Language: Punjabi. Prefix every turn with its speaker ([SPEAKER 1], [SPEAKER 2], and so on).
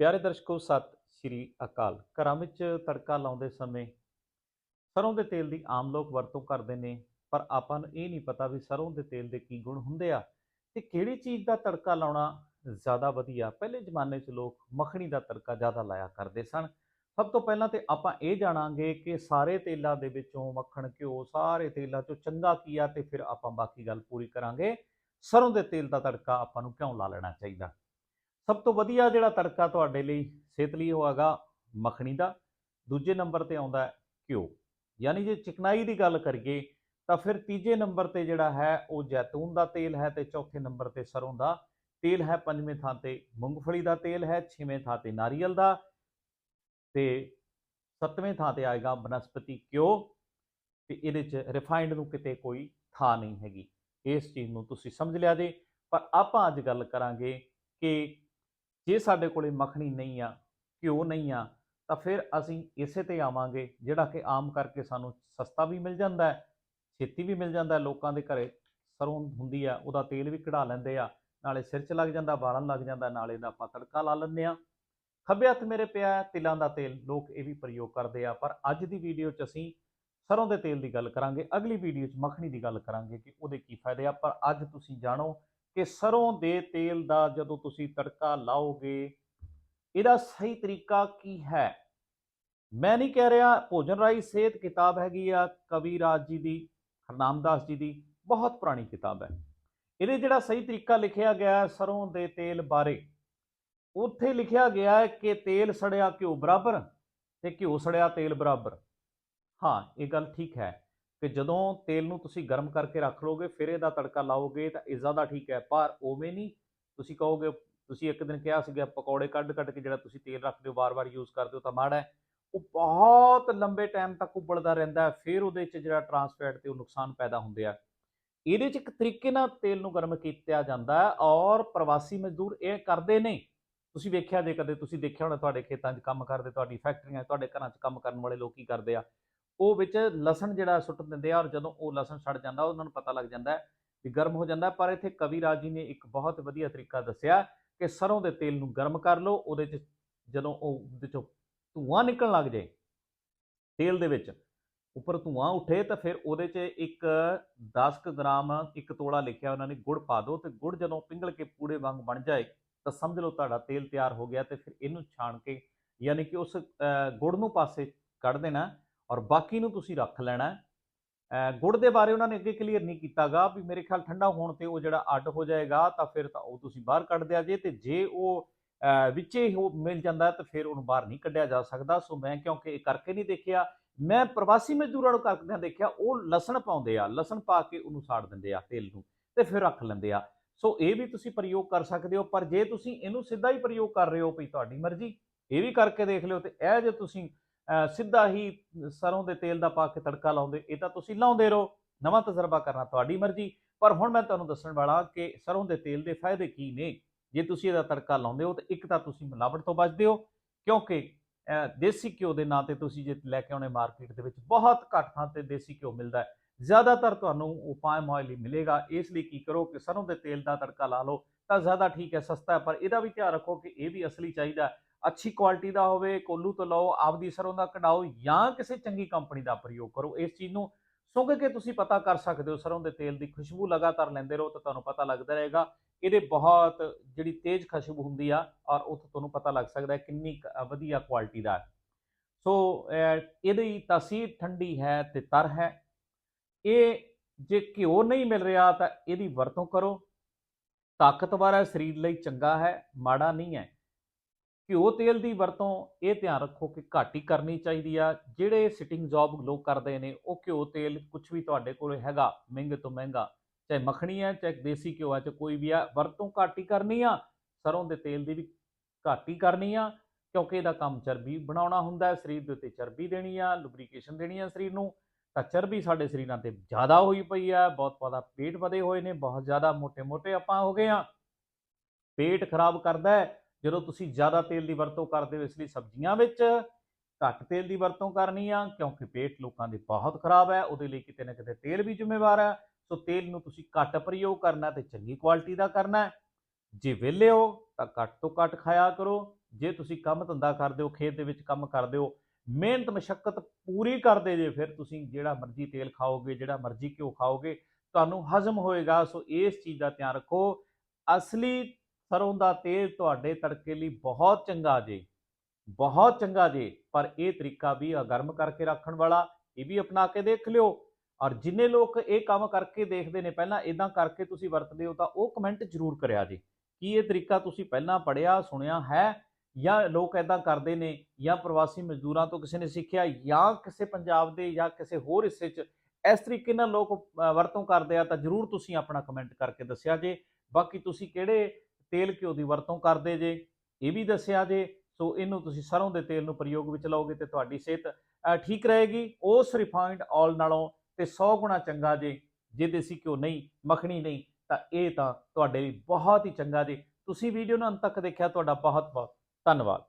[SPEAKER 1] ਪਿਆਰੇ ਦਰਸ਼ਕੋ, ਸਤਿ ਸ਼੍ਰੀ ਅਕਾਲ। ਘਰਾਂ ਵਿੱਚ ਤੜਕਾ ਲਾਉਂਦੇ ਸਮੇਂ ਸਰੋਂ ਦੇ ਤੇਲ ਦੀ ਆਮ ਲੋਕ ਵਰਤੋਂ ਕਰਦੇ ਨੇ, ਪਰ ਆਪਾਂ ਨੂੰ ਇਹ ਨਹੀਂ ਪਤਾ ਵੀ ਸਰੋਂ ਦੇ ਤੇਲ ਦੇ ਕੀ ਗੁਣ ਹੁੰਦੇ ਆ ਤੇ ਕਿਹੜੀ ਚੀਜ਼ ਦਾ ਤੜਕਾ ਲਾਉਣਾ ਜ਼ਿਆਦਾ ਵਧੀਆ। ਪਹਿਲੇ ਜ਼ਮਾਨੇ 'ਚ ਲੋਕ ਮੱਖਣੀ ਦਾ ਤੜਕਾ ਜ਼ਿਆਦਾ ਲਾਇਆ ਕਰਦੇ ਸਨ। ਸਭ ਤੋਂ ਪਹਿਲਾਂ ਤੇ ਆਪਾਂ ਇਹ ਜਾਣਾਂਗੇ ਕਿ ਸਾਰੇ ਤੇਲਾਂ ਦੇ ਵਿੱਚੋਂ ਮੱਖਣ, ਘਿਓ ਸਾਰੇ ਤੇਲਾਂ 'ਚੋਂ ਚੰਗਾ ਕੀ ਆ ਤੇ ਫਿਰ ਆਪਾਂ ਬਾਕੀ ਗੱਲ ਪੂਰੀ ਕਰਾਂਗੇ। ਸਰੋਂ ਦੇ ਤੇਲ ਦਾ ਤੜਕਾ ਆਪਾਂ ਨੂੰ ਕਿਉਂ ਲਾ ਲੈਣਾ ਚਾਹੀਦਾ? ਸਭ ਤੋਂ ਵਧੀਆ ਜਿਹੜਾ ਤੜਕਾ ਤੁਹਾਡੇ ਲਈ ਸਿਹਤ ਲਈ ਉਹ ਹੋਏਗਾ ਮੱਖਣੀ ਦਾ, ਦੂਜੇ ਨੰਬਰ ਤੇ ਆਉਂਦਾ ਹੈ ਘਿਓ। ਯਾਨੀ ਜੇ ਚਿਕਨਾਈ ਦੀ ਗੱਲ ਕਰੀਏ, ਤਾਂ ਫਿਰ ਤੀਜੇ ਨੰਬਰ ਤੇ ਜਿਹੜਾ ਹੈ ਉਹ ਜੈਤੂਨ ਦਾ ਤੇਲ ਹੈ ਤੇ ਚੌਥੇ ਨੰਬਰ ਤੇ ਸਰੋਂ ਦਾ ਤੇਲ ਹੈ, ਪੰਜਵੇਂ ਥਾਂ ਤੇ ਮੂੰਗਫਲੀ ਦਾ ਤੇਲ ਹੈ, ਛੇਵੇਂ ਥਾਂ ਤੇ ਨਾਰੀਅਲ ਦਾ ਤੇ ਸੱਤਵੇਂ ਥਾਂ ਤੇ ਆਏਗਾ ਬਨਸਪਤੀ ਘਿਓ ਤੇ ਇਹਦੇ ਚ ਰਿਫਾਈਨਡ ਨੂੰ ਕਿਤੇ ਕੋਈ ਥਾਂ ਨਹੀਂ ਹੈਗੀ। ਇਸ ਚੀਜ਼ ਨੂੰ ਤੁਸੀਂ ਸਮਝ ਲਿਆ ਜੇ। ਪਰ ਆਪਾਂ ਅੱਜ ਗੱਲ ਕਰਾਂਗੇ ਕਿ ਜੇ ਸਾਡੇ ਕੋਲੇ ਮੱਖਣੀ ਨਹੀਂ ਆ, ਘਿਓ ਨਹੀਂ ਆ, ਤਾਂ ਫਿਰ ਅਸੀਂ ਇਸੇ ਤੇ ਆਵਾਂਗੇ, ਜਿਹੜਾ ਕਿ ਆਮ ਕਰਕੇ ਸਾਨੂੰ ਸਸਤਾ ਵੀ ਮਿਲ ਜਾਂਦਾ ਹੈ, ਛੇਤੀ ਵੀ ਮਿਲ ਜਾਂਦਾ ਹੈ, ਲੋਕਾਂ ਦੇ ਘਰੇ ਸਰੋਂ ਹੁੰਦੀ ਆ, ਉਹਦਾ ਤੇਲ ਵੀ ਕਢਾ ਲੈਂਦੇ ਆ, ਨਾਲੇ ਸਿਰ 'ਚ ਲੱਗ ਜਾਂਦਾ ਬਾਲਾਂ ਲੱਗ ਜਾਂਦਾ, ਨਾਲੇ ਦਾ ਆਪਾਂ ਤੜਕਾ ਲਾ ਲੈਂਦੇ ਆ ਖੱਬੇ ਹੱਥ ਮੇਰੇ ਪਿਆ ਤਿਲਾਂ ਦਾ ਤੇਲ, ਲੋਕ ਇਹ ਵੀ ਪ੍ਰਯੋਗ ਕਰਦੇ ਆ, ਪਰ ਅੱਜ ਦੀ ਵੀਡੀਓ 'ਚ ਅਸੀਂ ਸਰੋਂ ਦੇ ਤੇਲ ਦੀ ਗੱਲ ਕਰਾਂਗੇ, ਅਗਲੀ ਵੀਡੀਓ 'ਚ ਮੱਖਣੀ ਦੀ ਗੱਲ ਕਰਾਂਗੇ ਕਿ ਉਹਦੇ ਕੀ ਫਾਇਦੇ ਆ, ਪਰ ਅੱਜ ਤੁਸੀਂ ਜਾਣੋ ਕਿ ਸਰੋਂ ਦੇ ਤੇਲ ਦਾ ਜਦੋਂ ਤੁਸੀਂ ਤੜਕਾ ਲਾਓਗੇ, ਇਹਦਾ ਸਹੀ ਤਰੀਕਾ ਕੀ ਹੈ? ਮੈਂ ਨਹੀਂ ਕਹਿ ਰਿਹਾ ਭੋਜਨ ਰਾਈ ਸਿਹਤ ਕਿਤਾਬ ਹੈਗੀ ਆ, ਕਵੀ ਰਾਜ ਜੀ ਦੀ, ਹਰਨਾਮਦਾਸ ਜੀ ਦੀ, ਬਹੁਤ ਪੁਰਾਣੀ ਕਿਤਾਬ ਹੈ। ਇਹਦੇ ਜਿਹੜਾ ਸਹੀ ਤਰੀਕਾ ਲਿਖਿਆ ਗਿਆ ਹੈ ਸਰੋਂ ਦੇ ਤੇਲ ਬਾਰੇ, ਉੱਥੇ ਲਿਖਿਆ ਗਿਆ ਹੈ ਕਿ ਤੇਲ ਸੜਿਆ ਘਿਓ ਬਰਾਬਰ ਤੇ ਘਿਓ ਸੜਿਆ ਤੇਲ ਬਰਾਬਰ। ਹਾਂ, ਇਹ ਗੱਲ ਠੀਕ ਹੈ। ਕਿ ਜਦੋਂ ਤੇਲ ਨੂੰ ਤੁਸੀਂ ਗਰਮ ਕਰਕੇ ਰੱਖ ਲੋਗੇ ਫਿਰ ਇਹਦਾ ਤੜਕਾ ਲਾਓਗੇ ਤਾਂ ਇਹ ਜ਼ਿਆਦਾ ਠੀਕ ਹੈ ਪਰ ਉਵੇਂ ਨਹੀਂ। ਤੁਸੀਂ ਕਹੋਗੇ ਤੁਸੀਂ ਇੱਕ ਦਿਨ ਕਿਹਾ ਸੀਗਾ ਪਕੌੜੇ ਕੱਢ ਕੱਢ ਕੇ ਜਿਹੜਾ ਤੁਸੀਂ ਤੇਲ ਰੱਖਦੇ ਹੋ ਵਾਰ-ਵਾਰ ਯੂਜ਼ ਕਰਦੇ ਹੋ ਤਾਂ ਮਾੜਾ ਹੈ। ਉਹ ਬਹੁਤ ਲੰਬੇ ਟਾਈਮ ਤੱਕ ਉਬਲਦਾ ਰਹਿੰਦਾ ਫਿਰ ਉਹਦੇ 'ਚ ਜਿਹੜਾ ਟਰਾਂਸਫੈਟ ਤੇ ਉਹ ਨੁਕਸਾਨ ਪੈਦਾ ਹੁੰਦੇ ਆ। ਇਹਦੇ 'ਚ ਇੱਕ ਤਰੀਕੇ ਨਾਲ ਤੇਲ ਨੂੰ ਗਰਮ ਕੀਤਾ ਜਾਂਦਾ ਔਰ ਪ੍ਰਵਾਸੀ ਮਜ਼ਦੂਰ ਇਹ ਕਰਦੇ ਨੇ। ਤੁਸੀਂ ਵੇਖਿਆ ਜੇ ਕਦੇ ਤੁਸੀਂ ਦੇਖਿਆ ਹੋਣਾ ਤੁਹਾਡੇ ਖੇਤਾਂ 'ਚ ਕੰਮ ਕਰਦੇ ਤੁਹਾਡੀ ਫੈਕਟਰੀਆਂ 'ਚ, ਤੁਹਾਡੇ ਘਰਾਂ 'ਚ ਕੰਮ ਕਰਨ ਵਾਲੇ ਲੋਕ ਕੀ ਕਰਦੇ ਆ? ਉਹ ਵਿੱਚ ਲਸਣ ਜਿਹੜਾ ਸੁੱਟ ਦਿੰਦੇ ਆ ਔਰ ਜਦੋਂ ਉਹ ਲਸਣ ਸੜ ਜਾਂਦਾ, ਉਹਨਾਂ ਨੂੰ ਪਤਾ ਲੱਗ ਜਾਂਦਾ ਵੀ ਗਰਮ ਹੋ ਜਾਂਦਾ ਪਰ ਇੱਥੇ ਕਵੀ ਰਾਜ ਜੀ ਨੇ ਇੱਕ ਬਹੁਤ ਵਧੀਆ ਤਰੀਕਾ ਦੱਸਿਆ ਕਿ ਸਰੋਂ ਦੇ ਤੇਲ ਨੂੰ ਗਰਮ ਕਰ ਲਓ, ਉਹਦੇ 'ਚ ਜਦੋਂ ਉਹ ਉਹਦੇ 'ਚੋਂ ਧੂਆਂ ਨਿਕਲਣ ਲੱਗ ਜਾਏ, ਤੇਲ ਦੇ ਵਿੱਚ ਉੱਪਰ ਧੂਆਂ ਉੱਠੇ ਤਾਂ ਫਿਰ ਉਹਦੇ 'ਚ ਇੱਕ 10 ਕੁ ਗ੍ਰਾਮ ਇੱਕ ਤੋਲਾ ਲਿਖਿਆ ਉਹਨਾਂ ਨੇ, ਗੁੜ ਪਾ ਦਿਓ ਤੇ ਗੁੜ ਜਦੋਂ ਪਿੰਗਲ ਕੇ ਪੂੜੇ ਵਾਂਗ ਬਣ ਜਾਏ ਤਾਂ ਸਮਝ ਲਓ ਤੁਹਾਡਾ ਤੇਲ ਤਿਆਰ ਹੋ ਗਿਆ ਤੇ ਫਿਰ ਇਹਨੂੰ ਛਾਣ ਕੇ, ਯਾਨੀ ਕਿ ਉਸ ਗੁੜ ਨੂੰ ਪਾਸੇ ਕੱਢ ਦੇਣਾ ਔਰ ਬਾਕੀ ਨੂੰ ਤੁਸੀਂ ਰੱਖ ਲੈਣਾ ਗੁੜ ਦੇ ਬਾਰੇ ਉਹਨਾਂ ਨੇ ਅੱਗੇ ਕਲੀਅਰ ਨਹੀਂ ਕੀਤਾਗਾ ਵੀ ਮੇਰੇ ਖਿਆਲ ਠੰਡਾ ਹੋਣ ਤੇ ਉਹ ਜਿਹੜਾ ਅੱਡ ਹੋ ਜਾਏਗਾ ਤਾਂ ਫਿਰ ਤਾਂ ਉਹ ਤੁਸੀਂ ਬਾਹਰ ਕੱਢ ਦਿਆ ਜੇ ਤੇ ਜੇ ਉਹ ਅ, ਵਿੱਚੇ ਹੀ ਉਹ ਮਿਲ ਜਾਂਦਾ ਤਾਂ ਫਿਰ ਉਹਨੂੰ ਬਾਹਰ ਨਹੀਂ ਕੱਢਿਆ ਜਾ ਸਕਦਾ। ਸੋ ਮੈਂ ਕਿਉਂਕਿ ਇਹ ਕਰਕੇ ਨਹੀਂ ਦੇਖਿਆ ਮੈਂ ਪ੍ਰਵਾਸੀ ਮਜ਼ਦੂਰਾਂ ਨੂੰ ਕਰਦਿਆਂ ਦੇਖਿਆ ਉਹ ਲਸਣ ਪਾਉਂਦੇ ਆ ਲਸਣ ਪਾ ਕੇ ਉਹਨੂੰ ਸਾੜ ਦਿੰਦੇ ਆ ਤੇਲ ਨੂੰ ਤੇ ਫਿਰ ਰੱਖ ਲੈਂਦੇ ਆ। ਸੋ ਇਹ ਵੀ ਤੁਸੀਂ ਪ੍ਰਯੋਗ ਕਰ ਸਕਦੇ ਹੋ ਪਰ ਜੇ ਤੁਸੀਂ ਇਹਨੂੰ ਸਿੱਧਾ ਹੀ ਪ੍ਰਯੋਗ ਕਰ ਰਹੇ ਹੋ ਭਈ ਤੁਹਾਡੀ ਮਰਜ਼ੀ ਇਹ ਵੀ ਕਰਕੇ ਦੇਖ ਲਿਓ ਤੇ ਇਹ ਜੇ ਤੁਸੀਂ ਸਿੱਧਾ ਹੀ ਸਰੋਂ ਦੇ ਤੇਲ ਦਾ ਪਾ ਕੇ ਤੜਕਾ ਲਾਉਂਦੇ, ਇਹ ਤਾਂ ਤੁਸੀਂ ਲਾਉਂਦੇ ਰਹੋ, ਨਵਾਂ ਤਜਰਬਾ ਕਰਨਾ ਤੁਹਾਡੀ ਮਰਜ਼ੀ। ਪਰ ਹੁਣ ਮੈਂ ਤੁਹਾਨੂੰ ਦੱਸਣ ਵਾਲਾ ਕਿ ਸਰੋਂ ਦੇ ਤੇਲ ਦੇ ਫਾਇਦੇ ਕੀ ਨੇ? ਜੇ ਤੁਸੀਂ ਇਹਦਾ ਤੜਕਾ ਲਾਉਂਦੇ ਹੋ ਤਾਂ ਇੱਕ ਤਾਂ ਤੁਸੀਂ ਮਿਲਾਵਟ ਤੋਂ ਬਚਦੇ ਹੋ, ਕਿਉਂਕਿ ਦੇਸੀ ਘਿਓ ਦੇ ਨਾਂ ਤੇ ਤੁਸੀਂ ਜੇ ਲੈ ਕੇ ਆਉਣੇ ਮਾਰਕੀਟ ਦੇ ਵਿੱਚ, ਬਹੁਤ ਘੱਟ ਥਾਂ ਤੇ ਦੇਸੀ ਘਿਓ ਮਿਲਦਾ ਹੈ। ਜ਼ਿਆਦਾਤਰ ਤੁਹਾਨੂੰ ਉਹ ਪਾਮ ਆਇਲ ਹੀ ਮਿਲੇਗਾ। ਇਸ ਲਈ ਕੀ ਕਰੋ ਕਿ ਸਰੋਂ ਦੇ ਤੇਲ ਦਾ ਤੜਕਾ ਲਾ ਲਓ, ਤਾਂ ਜ਼ਿਆਦਾ ਠੀਕ ਹੈ, ਸਸਤਾ ਹੈ। ਪਰ ਇਹਦਾ ਵੀ ਧਿਆਨ ਰੱਖੋ ਕਿ ਇਹ ਵੀ ਅਸਲੀ ਚਾਹੀਦਾ ਅੱਛੀ ਕੁਆਲਿਟੀ ਦਾ ਹੋਵੇ, ਕੋਲੂ ਤੋਂ ਲਓ, ਆਪਦੀ ਸਰੋਂ ਦਾ ਕਢਾਓ ਜਾਂ ਕਿਸੇ ਚੰਗੀ ਕੰਪਨੀ ਦਾ ਪ੍ਰਯੋਗ ਕਰੋ, ਇਸ ਚੀਜ਼ ਨੂੰ ਸੁੰਘ ਕੇ ਤੁਸੀਂ ਪਤਾ ਕਰ ਸਕਦੇ ਹੋ, ਸਰੋਂ ਦੇ ਤੇਲ ਦੀ ਖੁਸ਼ਬੂ ਲਗਾਤਾਰ ਲੈਂਦੇ ਰਹੋ ਤਾਂ ਤੁਹਾਨੂੰ ਪਤਾ ਲੱਗਦਾ ਰਹੇਗਾ। ਇਹਦੇ ਬਹੁਤ ਜਿਹੜੀ ਤੇਜ਼ ਖੁਸ਼ਬੂ ਹੁੰਦੀ ਆ ਔਰ ਉੱਥੋਂ ਤੁਹਾਨੂੰ ਪਤਾ ਲੱਗ ਸਕਦਾ ਹੈ ਕਿੰਨੀ ਕੁ ਵਧੀਆ ਕੁਆਲਿਟੀ ਦਾ। ਸੋ ਇਹਦੀ ਤਾਸੀਰ ਠੰਡੀ ਹੈ ਤੇ ਤਰ ਹੈ। ਇਹ ਜੇ ਘਿਓ ਨਹੀਂ ਮਿਲ ਰਿਹਾ ਤਾਂ ਇਹਦੀ ਵਰਤੋਂ ਕਰੋ। ਤਾਕਤਵਰ ਹੈ, ਸਰੀਰ ਲਈ ਚੰਗਾ ਹੈ, ਮਾੜਾ ਨਹੀਂ ਹੈ। ਘਿਓ ਤੇਲ ਦੀ ਵਰਤੋਂ ਇਹ ਧਿਆਨ ਰੱਖੋ ਕਿ ਘੱਟ ਹੀ ਕਰਨੀ ਚਾਹੀਦੀ ਆ। ਜਿਹੜੇ ਸਿਟਿੰਗ ਜੌਬ ਲੋਕ ਕਰਦੇ ਨੇ, ਉਹ ਘਿਓ ਤੇਲ ਕੁਝ ਵੀ ਤੁਹਾਡੇ ਕੋਲ ਹੈਗਾ, ਮਹਿੰਗੇ ਤੋਂ ਮਹਿੰਗਾ, ਚਾਹੇ ਮੱਖਣੀ ਆ, ਚਾਹੇ ਦੇਸੀ ਘਿਓ ਆ, ਚਾਹੇ ਕੋਈ ਵੀ ਆ, ਵਰਤੋਂ ਘੱਟ ਹੀ ਕਰਨੀ ਆ। ਸਰੋਂ ਦੇ ਤੇਲ ਦੀ ਵੀ ਘੱਟ ਹੀ ਕਰਨੀ ਆ, ਕਿਉਂਕਿ ਇਹਦਾ ਕੰਮ ਚਰਬੀ ਬਣਾਉਣਾ ਹੁੰਦਾ ਹੈ, ਸਰੀਰ ਦੇ ਉੱਤੇ ਚਰਬੀ ਦੇਣੀ ਆ ਲੁਬਰੀਕੇਸ਼ਨ ਦੇਣੀ ਆ ਸਰੀਰ ਨੂੰ, ਤਾਂ ਚਰਬੀ ਸਾਡੇ ਸਰੀਰਾਂ ਤੇ ਜ਼ਿਆਦਾ ਹੋਈ ਪਈ ਆ। ਬਹੁਤ ਜ਼ਿਆਦਾ ਪੇਟ ਵਧੇ ਹੋਏ ਨੇ, ਬਹੁਤ ਜ਼ਿਆਦਾ ਮੋٹے ਮੋٹے ਆਪਾਂ ਹੋ ਗਏ ਆ। ਪੇਟ ਖਰਾਬ ਕਰਦਾ ਹੈ ਜਦੋਂ ਤੁਸੀਂ ਜ਼ਿਆਦਾ ਤੇਲ ਦੀ ਵਰਤੋਂ ਕਰਦੇ ਹੋ, ਇਸ ਲਈ ਸਬਜ਼ੀਆਂ ਵਿੱਚ ਘੱਟ ਤੇਲ ਦੀ ਵਰਤੋਂ ਕਰਨੀ ਆ, ਕਿਉਂਕਿ ਪੇਟ ਲੋਕਾਂ ਦੇ ਬਹੁਤ ਖਰਾਬ ਹੈ, ਉਹਦੇ ਲਈ ਕਿਤੇ ਨਾ ਕਿਤੇ ਤੇਲ ਵੀ ਜ਼ਿੰਮੇਵਾਰ ਹੈ। ਸੋ ਤੇਲ ਨੂੰ ਤੁਸੀਂ ਘੱਟ ਪ੍ਰਯੋਗ ਕਰਨਾ ਤੇ ਚੰਗੀ ਕੁਆਲਿਟੀ ਦਾ ਕਰਨਾ ਜੇ ਵਿਹਲੇ ਹੋ, ਤਾਂ ਘੱਟ ਤੋਂ ਘੱਟ ਖਾਇਆ ਕਰੋ। ਜੇ ਤੁਸੀਂ ਕੰਮ ਧੰਦਾ ਕਰਦੇ ਹੋ, ਖੇਤ ਦੇ ਵਿੱਚ ਕੰਮ ਕਰਦੇ ਹੋ, ਮਿਹਨਤ ਮਸ਼ੱਕਤ ਪੂਰੀ ਕਰਦੇ ਜੇ, ਫਿਰ ਤੁਸੀਂ ਜਿਹੜਾ ਮਰਜ਼ੀ ਤੇਲ ਖਾਓਗੇ, ਜਿਹੜਾ ਮਰਜ਼ੀ ਘਿਓ ਖਾਓਗੇ, ਤੁਹਾਨੂੰ ਹਜ਼ਮ ਹੋਏਗਾ। ਸੋ ਇਸ ਚੀਜ਼ ਦਾ ਧਿਆਨ ਰੱਖੋ। ਅਸਲੀ ਸਰੋਂ ਦਾ ਤੇਲ ਤੁਹਾਡੇ ਤੜਕੇ ਲਈ ਬਹੁਤ ਚੰਗਾ ਜੇ, ਬਹੁਤ ਚੰਗਾ ਜੇ, ਪਰ ਇਹ ਤਰੀਕਾ ਵੀ ਆ ਗਰਮ ਕਰਕੇ ਰੱਖਣ ਵਾਲਾ, ਇਹ ਵੀ ਅਪਣਾ ਕੇ ਦੇਖ ਲਿਓ। ਔਰ ਜਿੰਨੇ ਲੋਕ ਇਹ ਕੰਮ ਕਰਕੇ ਦੇਖਦੇ ਨੇ, ਪਹਿਲਾਂ ਇਦਾਂ ਕਰਕੇ ਤੁਸੀਂ ਵਰਤਦੇ ਹੋ ਤਾਂ ਉਹ ਕਮੈਂਟ ਜ਼ਰੂਰ ਕਰਿਆ ਜੀ, ਕੀ ਇਹ ਤਰੀਕਾ ਤੁਸੀਂ ਪਹਿਲਾਂ ਪੜਿਆ ਸੁਣਿਆ ਹੈ ਜਾਂ ਲੋਕ ਇਦਾਂ ਕਰਦੇ ਨੇ ਜਾਂ ਪ੍ਰਵਾਸੀ ਮਜ਼ਦੂਰਾਂ ਤੋਂ ਕਿਸੇ ਨੇ ਸਿੱਖਿਆ ਜਾਂ ਕਿਸੇ ਪੰਜਾਬ ਦੇ ਜਾਂ ਕਿਸੇ ਹੋਰ ਹਿੱਸੇ 'ਚ, ਇਸ ਤਰੀਕੇ ਨਾਲ ਲੋਕ ਵਰਤੋਂ ਕਰਦੇ ਆ ਤਾਂ ਜਰੂਰ ਤੁਸੀਂ ਆਪਣਾ ਕਮੈਂਟ ਕਰਕੇ ਦੱਸਿਆ ਜੇ। ਬਾਕੀ ਤੁਸੀਂ ਕਿਹੜੇ ਤੇਲ ਘਿਓ ਦੀ ਵਰਤੋਂ ਕਰਦੇ ਜੇ, ਇਹ ਵੀ ਦੱਸਿਆ ਜੇ, ਸੋ ਇਹਨੂੰ ਤੁਸੀਂ ਸਰੋਂ ਦੇ ਤੇਲ ਨੂੰ ਪ੍ਰਯੋਗ ਵਿੱਚ ਲਾਓਗੇ ਤੇ ਤੁਹਾਡੀ ਸਿਹਤ ਠੀਕ ਰਹੇਗੀ। ਉਸ ਰਿਫਾਈਨਡ ਆਇਲ ਨਾਲੋਂ ਤੇ 100 ਗੁਣਾ ਚੰਗਾ ਜੇ ਜੇ ਦੇਸੀ ਘਿਓ ਨਹੀਂ, ਮੱਖਣੀ ਨਹੀਂ, ਤਾਂ ਇਹ ਤਾਂ ਤੁਹਾਡੇ ਲਈ ਬਹੁਤ ਹੀ ਚੰਗਾ ਜੇ। ਤੁਸੀਂ ਵੀਡੀਓ ਨੂੰ ਅੰਤ ਤੱਕ ਦੇਖਿਆ, ਤੁਹਾਡਾ ਬਹੁਤ ਬਹੁਤ ਧੰਨਵਾਦ।